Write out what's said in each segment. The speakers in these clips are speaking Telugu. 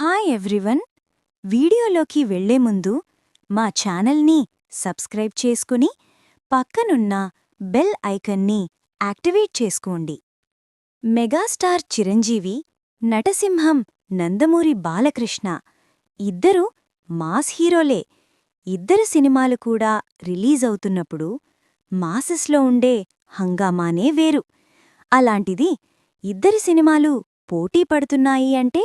హాయ్ ఎవ్రీవన్ వీడియోలోకి వెళ్ళే ముందు మా ఛానల్ని సబ్స్క్రైబ్ చేసుకుని పక్కనున్న బెల్ ఐకన్ని యాక్టివేట్ చేసుకోండి. మెగాస్టార్ చిరంజీవి నటసింహం నందమూరి బాలకృష్ణ ఇద్దరూ మాస్ హీరోలే. ఇద్దరు సినిమాలు కూడా రిలీజ్ అవుతున్నప్పుడు మాసెస్లో ఉండే హంగామానే వేరు. అలాంటిది ఇద్దరి సినిమాలు పోటీ పడుతున్నాయి అంటే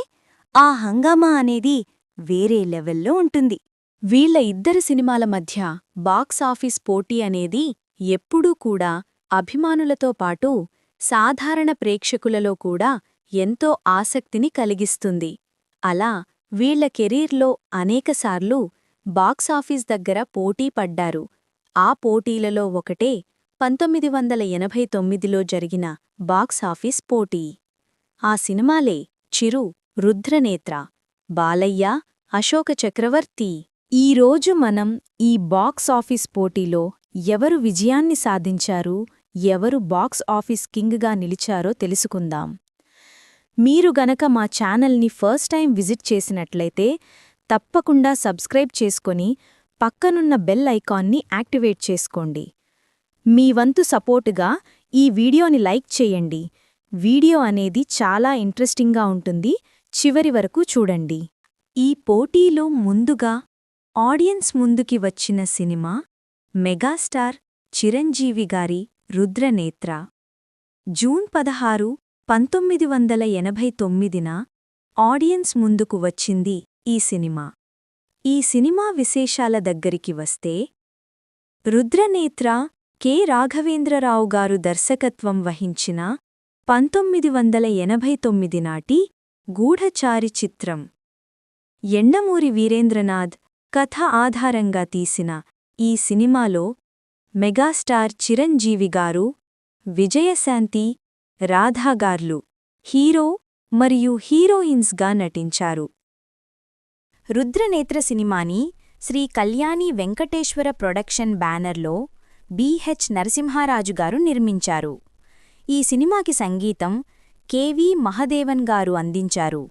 ఆ హంగామా అనేది వేరే లెవెల్లో ఉంటుంది. వీళ్ళ ఇద్దరు సినిమాల మధ్య బాక్సాఫీస్ పోటీ అనేది ఎప్పుడూ కూడా అభిమానులతో పాటు సాధారణ ప్రేక్షకులలో కూడా ఎంతో ఆసక్తిని కలిగిస్తుంది. అలా వీళ్ళ కెరీర్లో అనేకసార్లు బాక్సాఫీస్ దగ్గర పోటీ పడ్డారు. ఆ పోటీలలో ఒకటే పంతొమ్మిది వందల ఎనభై తొమ్మిదిలో జరిగిన బాక్సాఫీస్ పోటీ. ఆ సినిమాలే చిరు రుద్రనేత్ర బాలయ్య అశోక చక్రవర్తి. ఈరోజు మనం ఈ బాక్స్ ఆఫీస్ పోటీలో ఎవరు విజయాన్ని సాధించారు ఎవరు బాక్స్ ఆఫీస్ కింగ్గా నిలిచారో తెలుసుకుందాం. మీరు గనక మా ఛానల్ని ఫస్ట్ టైం విజిట్ చేసినట్లయితే తప్పకుండా సబ్స్క్రైబ్ చేసుకొని పక్కనున్న బెల్ ఐకాన్ని యాక్టివేట్ చేసుకోండి. మీ వంతు సపోర్టుగా ఈ వీడియోని లైక్ చేయండి. వీడియో అనేది చాలా ఇంట్రెస్టింగ్గా ఉంటుంది. చివరి వరకు చూడండి. ఈ పోటీలో ముందుగా ఆడియన్స్ ముందుకి వచ్చిన సినిమా మెగాస్టార్ చిరంజీవి గారి రుద్రనేత్ర. జూన్ పదహారు పంతొమ్మిది వందల ఎనభై తొమ్మిదిన ఆడియన్స్ ముందుకు వచ్చింది ఈ సినిమా. ఈ సినిమా విశేషాల దగ్గరికి వస్తే రుద్రనేత్ర కె. రాఘవేంద్రరావు గారు దర్శకత్వం వహించిన పంతొమ్మిది వందల ఎనభై తొమ్మిది నాటి గూఢచారి చిత్రం. ఎండమూరి వీరేంద్రనాథ్ కథ ఆధారంగా తీసిన ఈ సినిమాలో మెగాస్టార్ చిరంజీవి గారు విజయశాంతి రాధాగార్లు హీరో మరియు హీరోయిన్స్గా నటించారు. రుద్రనేత్ర సినిమాని శ్రీ కళ్యాణి వెంకటేశ్వర ప్రొడక్షన్ బ్యానర్లో బిహెచ్ నరసింహారాజు గారు నిర్మించారు. ఈ సినిమాకి సంగీతం కెవి మహదేవన్ గారు అందించారు.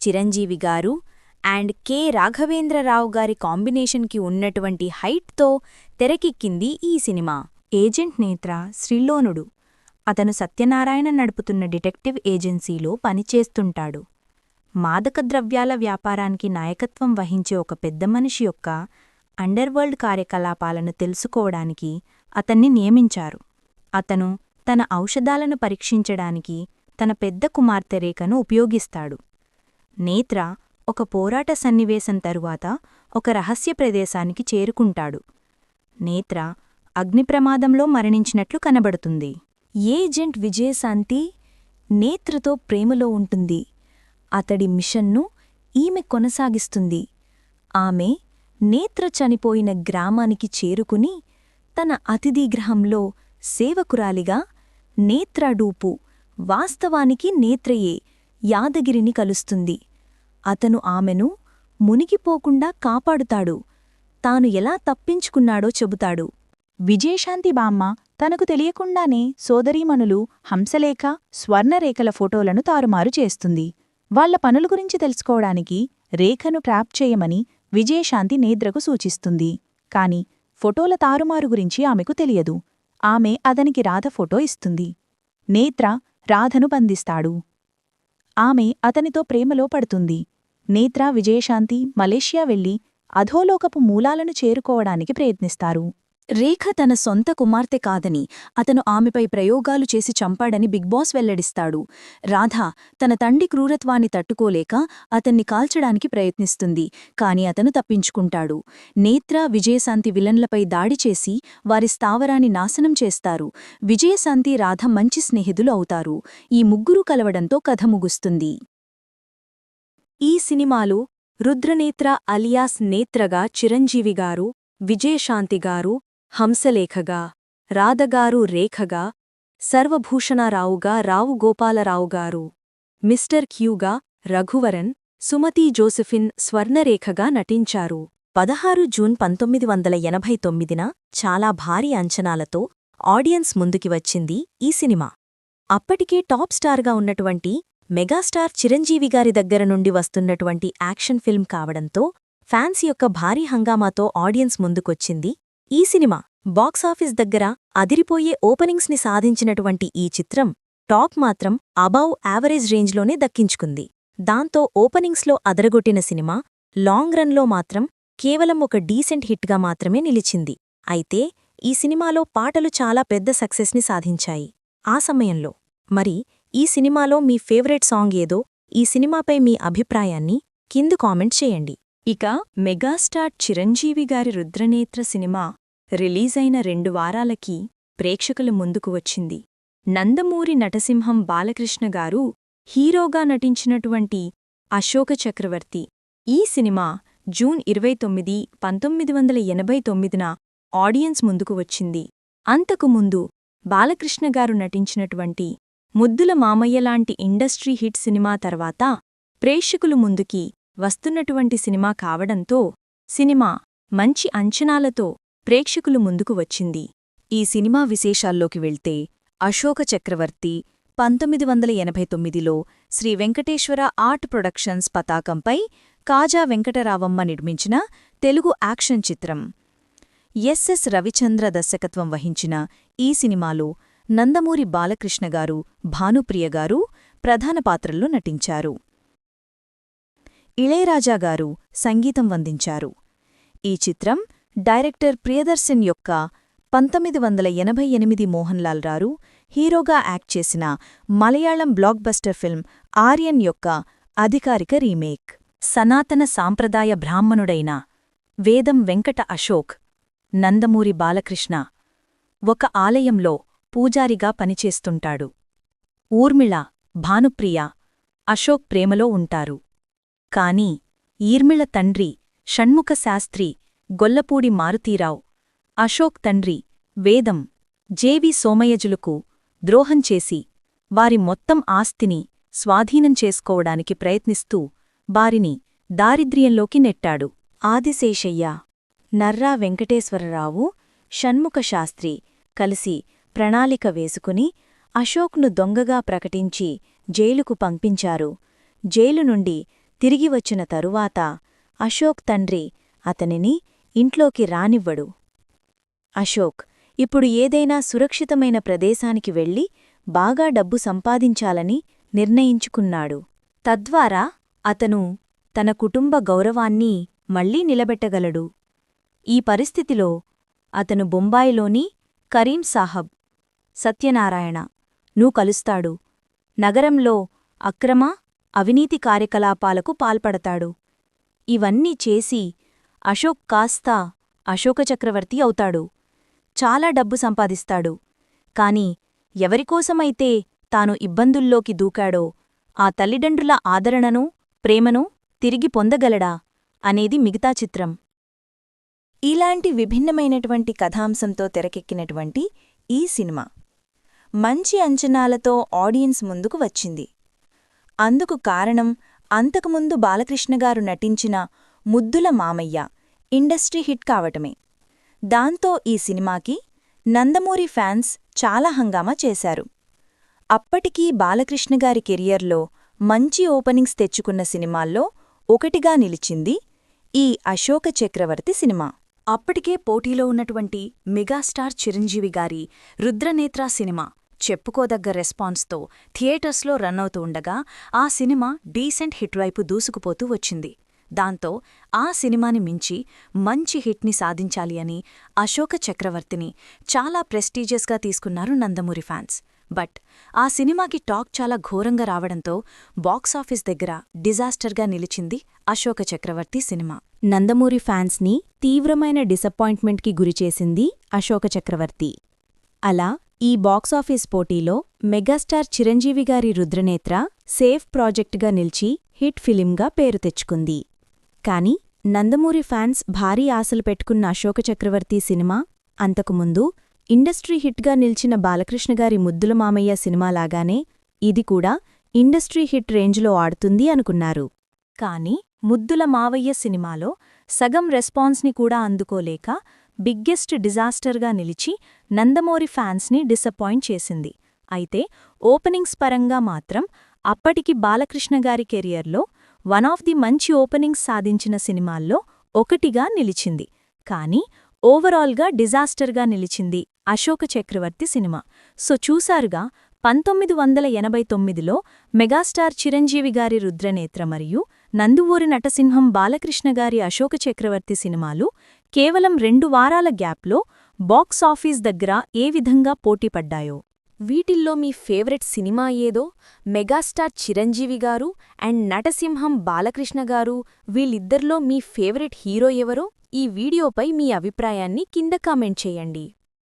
Chiranjeevi garu and K. రాఘవేంద్రరావు గారి కాంబినేషన్కి ఉన్నటువంటి హైట్తో తెరకెక్కింది ఈ సినిమా. ఏజెంట్ నేత్ర శ్రీలోనుడు. అతను సత్యనారాయణ నడుపుతున్న డిటెక్టివ్ ఏజెన్సీలో పనిచేస్తుంటాడు. మాదక ద్రవ్యాల వ్యాపారానికి నాయకత్వం వహించే ఒక పెద్ద మనిషి యొక్క అండర్వరల్డ్ కార్యకలాపాలను తెలుసుకోవడానికి అతన్ని నియమించారు. అతను తన ఔషధాలను పరీక్షించడానికి తన పెద్ద కుమార్తె రేఖను ఉపయోగిస్తాడు. నేత్ర ఒక పోరాట సన్నివేశం తరువాత ఒక రహస్య ప్రదేశానికి చేరుకుంటాడు. నేత్ర అగ్నిప్రమాదంలో మరణించినట్లు కనబడుతుంది. ఏజెంట్ విజయశాంతి నేత్రతో ప్రేమలో ఉంటుంది. అతడి మిషన్ను ఈమె కొనసాగిస్తుంది. ఆమె నేత్ర చనిపోయిన గ్రామానికి చేరుకుని తన అతిథిగ్రహంలో సేవకురాలిగా నేత్రడూపు వాస్తవానికి నేత్రయే యాదగిరిని కలుస్తుంది. అతను ఆమెను మునిగిపోకుండా కాపాడుతాడు. తాను ఎలా తప్పించుకున్నాడో చెబుతాడు. విజయశాంతి బామ్మ తనకు తెలియకుండానే సోదరీమణులు హంసలేఖ స్వర్ణరేఖల ఫోటోలను తారుమారు చేస్తుంది. వాళ్ళ పనుల గురించి తెలుసుకోవడానికి రేఖను ట్రాప్ చేయమని విజయశాంతి నేద్రకు సూచిస్తుంది. కాని ఫోటోల తారుమారు గురించి ఆమెకు తెలియదు. ఆమె అతనికి రాధ ఫోటో ఇస్తుంది. నేత్ర రాధను బంధిస్తాడు. ఆమె అతనితో ప్రేమలో పడుతుంది. నేత్ర విజయశాంతి మలేషియా వెళ్ళి అధోలోకపు మూలాలను చేరుకోవడానికి ప్రయత్నిస్తారు. రేఖ తన సొంత కుమార్తె కాదని అతను ఆమెపై ప్రయోగాలు చేసి చంపాడని బిగ్ బాస్ వెల్లడిస్తాడు. రాధ తన తండ్రి క్రూరత్వాన్ని తట్టుకోలేక అతన్ని కాల్చడానికి ప్రయత్నిస్తుంది కాని అతను తప్పించుకుంటాడు. నేత్ర విజయశాంతి విలన్లపై దాడి చేసి వారి స్థావరాన్ని నాశనం చేస్తారు. విజయశాంతి రాధ మంచి స్నేహితులు అవుతారు. ఈ ముగ్గురు కలవడంతో కథ ముగుస్తుంది. ఈ సినిమాలో రుద్రనేత్ర అలియాస్ నేత్రగా చిరంజీవి గారు విజయశాంతి గారు హంసలేఖగా రాధగారు రేఖగా సర్వభూషణారావుగా రావు గోపాలరావు గారు మిస్టర్ క్యూగా రఘువరన్ సుమతీ జోసెఫిన్ స్వర్ణరేఖగా నటించారు. పదహారు జూన్ పంతొమ్మిది వందల ఎనభై తొమ్మిదిన చాలా భారీ అంచనాలతో ఆడియన్స్ ముందుకి వచ్చింది ఈ సినిమా. అప్పటికే టాప్ స్టార్గా ఉన్నటువంటి మెగాస్టార్ చిరంజీవి గారి దగ్గర నుండి వస్తున్నటువంటి యాక్షన్ ఫిల్మ్ కావడంతో ఫ్యాన్స్ యొక్క భారీ హంగామాతో ఆడియన్స్ ముందుకొచ్చింది ఈ సినిమా బాక్సాఫీస్ దగ్గర అదిరిపోయే ఓపెనింగ్స్ని సాధించినటువంటి ఈ చిత్రం టాక్ మాత్రం అబౌవ్ యావరేజ్ రేంజ్లోనే దక్కించుకుంది. దాంతో ఓపెనింగ్స్లో అదరగొట్టిన సినిమా లాంగ్ రన్లో మాత్రం కేవలం ఒక డీసెంట్ హిట్గా మాత్రమే నిలిచింది. అయితే ఈ సినిమాలో పాటలు చాలా పెద్ద సక్సెస్ని సాధించాయి. ఆ సమయంలో మరి ఈ సినిమాలో మీ ఫేవరెట్ సాంగ్ ఏదో ఈ సినిమాపై మీ అభిప్రాయాన్ని కింది కామెంట్ చేయండి. ఇక మెగాస్టార్ చిరంజీవి గారి రుద్రనేత్ర సినిమా రిలీజైన రెండు వారాలకి ప్రేక్షకుల ముందుకు వచ్చింది. నందమూరి నటసింహం బాలకృష్ణ గారు హీరోగా నటించినటువంటి అశోక చక్రవర్తి. ఈ సినిమా జూన్ ఇరవై తొమ్మిది పంతొమ్మిది వందల ఎనభై తొమ్మిదిన ఆడియన్స్ ముందుకు వచ్చింది. అంతకు ముందు బాలకృష్ణ గారు నటించినటువంటి ముద్దుల మామయ్యలాంటి ఇండస్ట్రీ హిట్ సినిమా తర్వాత ప్రేక్షకులు ముందుకి వస్తున్నటువంటి సినిమా కావడంతో సినిమా మంచి అంచనాలతో ప్రేక్షకులు ముందుకు వచ్చింది. ఈ సినిమా విశేషాల్లోకి వెళ్తే అశోక చక్రవర్తి పంతొమ్మిది వందల ఎనభై తొమ్మిదిలో శ్రీ వెంకటేశ్వర ఆర్ట్ ప్రొడక్షన్స్ పతాకంపై కాజా వెంకటరావమ్మ నిర్మించిన తెలుగు యాక్షన్ చిత్రం. ఎస్ఎస్ రవిచంద్ర దర్శకత్వం వహించిన ఈ సినిమాలో నందమూరి బాలకృష్ణ గారు భానుప్రియ గారు ప్రధాన పాత్రల్లో నటించారు. ఇళయరాజా గారు సంగీతం వందించారు ఈ చిత్రం డైరెక్టర్ ప్రియదర్శన్ యొక్క పంతొమ్మిది వందల ఎనభై ఎనిమిది మోహన్లాల్ రారు హీరోగా యాక్ట్ చేసిన Malayalam blockbuster film Aryan యొక్క అధికారిక రీమేక్. సనాతన సాంప్రదాయ బ్రాహ్మణుడైన వేదం వెంకట అశోక్ నందమూరి బాలకృష్ణ ఒక ఆలయంలో పూజారిగా పనిచేస్తుంటాడు. ఊర్మిళ భానుప్రియ అశోక్ ప్రేమలో ఉంటారు. కాని ఈర్మిళ తండ్రి షణ్ముఖ శాస్త్రి గొల్లపూడి మారుతీరావు అశోక్ తండ్రి వేదం జేవి సోమయజులకు ద్రోహం చేసి వారి మొత్తం ఆస్తిని స్వాధీనం చేసుకోవడానికి ప్రయత్నిస్తూ వారిని దారిద్ర్యంలోకి నెట్టాడు. ఆదిశేషయ్య నర్రా వెంకటేశ్వరరావు షణ్ముఖ శాస్త్రి కలిసి ప్రణాళిక వేసుకుని అశోక్ను దొంగగా ప్రకటించి జైలుకు పంపించారు. జైలు నుండి తిరిగి వచ్చిన తరువాత అశోక్ తండ్రి అతనిని ఇంట్లోకి రానివ్వడు. అశోక్ ఇప్పుడు ఏదైనా సురక్షితమైన ప్రదేశానికి వెళ్ళి బాగా డబ్బు సంపాదించాలని నిర్ణయించుకున్నాడు. తద్వారా అతను తన కుటుంబ గౌరవాన్ని మళ్ళీ నిలబెట్టగలడు. ఈ పరిస్థితిలో అతను బొంబాయిలోని కరీం సాహబ్ సత్యనారాయణ నూ కలుస్తాడు. నగరంలో అక్రమ అవినీతి కార్యకలాపాలకు పాల్పడతాడు. ఇవన్నీ చేసి అశోక్ కాస్తా అశోకచక్రవర్తి అవుతాడు. చాలా డబ్బు సంపాదిస్తాడు. కాని ఎవరికోసమైతే తాను ఇబ్బందుల్లోకి దూకాడో ఆ తల్లిదండ్రుల ఆదరణను ప్రేమను తిరిగి పొందగలడా అనేది మిగతా చిత్రం. ఇలాంటి విభిన్నమైనటువంటి కథాంశంతో తెరకెక్కినటువంటి ఈ సినిమా మంచి అంచనాలతో ఆడియన్స్ ముందుకు వచ్చింది. అందుకు కారణం అంతకుముందు బాలకృష్ణగారు నటించిన ముద్దుల మామయ్య ఇండస్ట్రీ హిట్ కావటమే. దాంతో ఈ సినిమాకి నందమూరి ఫ్యాన్స్ చాలా హంగామా చేశారు. అప్పటికీ బాలకృష్ణగారి కెరియర్లో మంచి ఓపెనింగ్స్ తెచ్చుకున్న సినిమాల్లో ఒకటిగా నిలిచింది ఈ అశోక చక్రవర్తి సినిమా. అప్పటికే పోటీలో ఉన్నటువంటి మెగాస్టార్ చిరంజీవి గారి రుద్రనేత్ర సినిమా. చెప్పుకోదగ్గ రెస్పాన్స్తో థియేటర్స్లో రన్ అవుతూ ఉండగా ఆ సినిమా డీసెంట్ హిట్ వైపు దూసుకుపోతూ వచ్చింది. దాంతో ఆ సినిమాని మించి మంచి హిట్ని సాధించాలి అని అశోక చక్రవర్తిని చాలా ప్రెస్టీజియస్గా తీసుకున్నారు నందమూరి ఫ్యాన్స్. బట్ ఆ సినిమాకి టాక్ చాలా ఘోరంగా రావడంతో బాక్సాఫీస్ దగ్గర డిజాస్టర్గా నిలిచింది అశోక చక్రవర్తి సినిమా. నందమూరి ఫ్యాన్స్ని తీవ్రమైన డిసప్పాయింట్మెంట్కి గురిచేసింది అశోక చక్రవర్తి. అలా ఈ బాక్సాఫీస్ పోటీలో మెగాస్టార్ చిరంజీవి గారి రుద్రనేత్ర సేఫ్ ప్రాజెక్టుగా నిలిచి హిట్ ఫిలింగా పేరు తెచ్చుకుంది. కాని నందమూరి ఫ్యాన్స్ భారీ ఆశలు పెట్టుకున్న అశోక చక్రవర్తి సినిమా అంతకుముందు ఇండస్ట్రీ హిట్గా నిలిచిన బాలకృష్ణగారి ముద్దుల మామయ్య సినిమాలాగానే ఇది కూడా ఇండస్ట్రీ హిట్ రేంజ్లో ఆడుతుంది అనుకున్నారు. కాని ముద్దుల మావయ్య సినిమాలో సగం రెస్పాన్స్ని కూడా అందుకోలేక బిగ్గెస్ట్ డిజాస్టర్గా నిలిచి నందమూరి ఫ్యాన్స్ని డిసప్పాయింట్ చేసింది. అయితే ఓపెనింగ్స్ పరంగా మాత్రం అప్పటికి బాలకృష్ణ గారి కెరియర్లో వన్ ఆఫ్ ది మంచి ఓపెనింగ్స్ సాధించిన సినిమాల్లో ఒకటిగా నిలిచింది. కానీ ఓవరాల్గా డిజాస్టర్గా నిలిచింది అశోక చక్రవర్తి సినిమా. సో చూసారుగా పంతొమ్మిది వందల ఎనభై తొమ్మిదిలో మెగాస్టార్ చిరంజీవి గారి రుద్రనేత్ర మరియు నందువూరి నటసింహం బాలకృష్ణ గారి అశోక చక్రవర్తి సినిమాలు కేవలం రెండు వారాల గ్యాప్లో బాక్సాఫీస్ దగ్గర ఏ విధంగా పోటీపడ్డాయో వీటిల్లో మీ ఫేవరెట్ సినిమా ఏదో? మెగాస్టార్ చిరంజీవి గారు అండ్ నటసింహం బాలకృష్ణ గారు వీళ్ళిద్దరిలో మీ ఫేవరెట్ హీరో ఎవరో? ఈ వీడియోపై మీ అభిప్రాయాన్ని కింద కామెంట్ చేయండి.